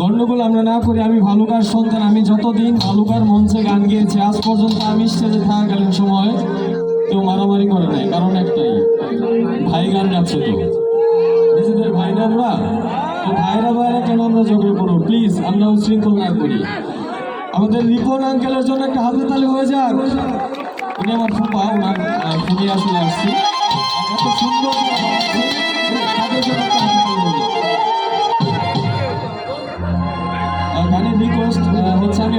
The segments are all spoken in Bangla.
গন্ডগোল আমরা না করি আমি ভালুকার সন্তান, আমি যতদিন ভালুকার মঞ্চে গান গেয়েছি, আজ পর্যন্ত আমি স্টেজে থাকাকালীন সময় কেউ মারামারি করে নাই, কারণ একটাই, ভাই গান গাচ্ছে তো। নিজেদের ভাইরা আমরা তো ভাইরা ভাইরা কেন আমরা ঝগড়া করব? প্লিজ আমরা উশৃঙ্খল না করি। আমাদের রিপন আঙ্কেলের জন্য একটা হাতে তালি হয়ে যাক। উনি আমার ফুপা ওনার আসলে আসছি। সুন্দর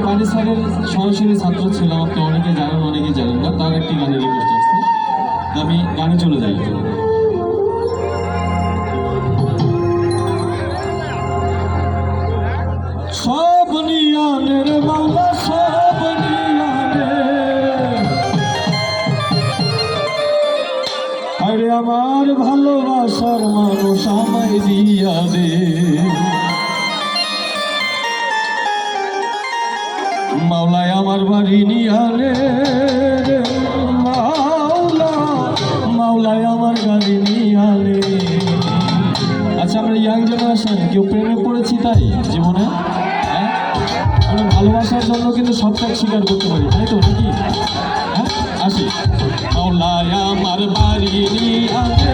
স্যারের সরাসরি ছাত্র ছিলাম আপনি অনেকে জানেন অনেকে জানেন না। তার একটি গানের রিকোয়েস্ট আসছে। আমি গানে চলে যাই। সব নিয়ানের। আরে আমার ভালোবাসার মানুষ আমায় দিয়া দে। মাওলায় আমার বাড়ি নিয়ালে রে। মাওলা, মাওলায় আমার গাড়ি নিয়ালে আচ্ছা আমরা ইয়াং জেনারেশন কেউ প্রেমে পড়েছি তাই জীবনে? হ্যাঁ? আমরা ভালোবাসার জন্য কিন্তু সব ত্যাগ স্বীকার করতে পারি, তাই তো নাকি? হ্যাঁ? আসি। মাওলায় আমার বাড়ি নিয়ালে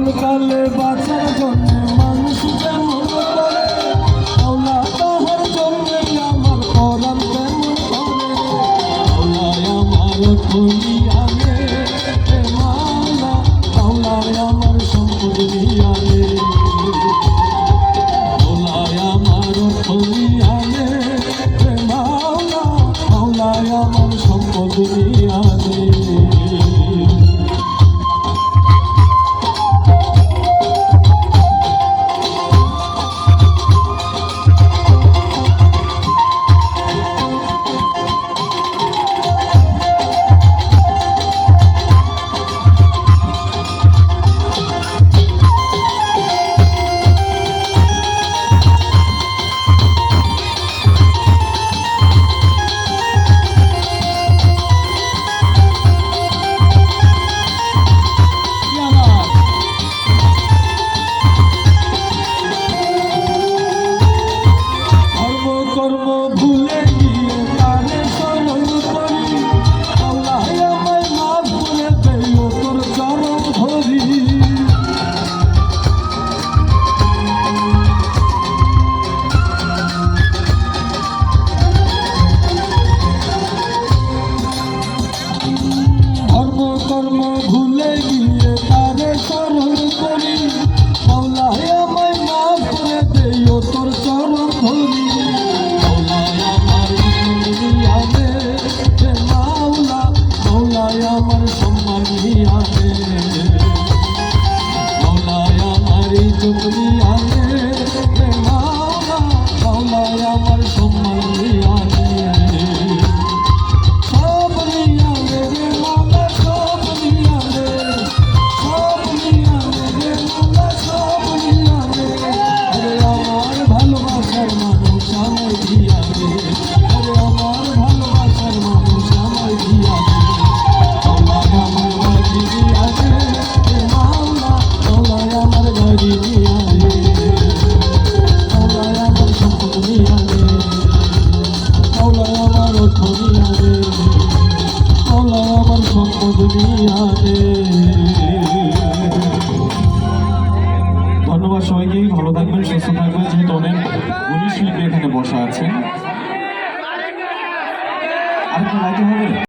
মরণকালে বাঁচার জন্য মানুষ যেমন করে মাওলা তাহার জন্য আমার পরাণ তেমন করে। মাওলায় আমার দুনিয়ারে চুপলি আলে মাওলা মাওলা আমার শিল্পী এখানে বসা আছেন। আর কি হবে।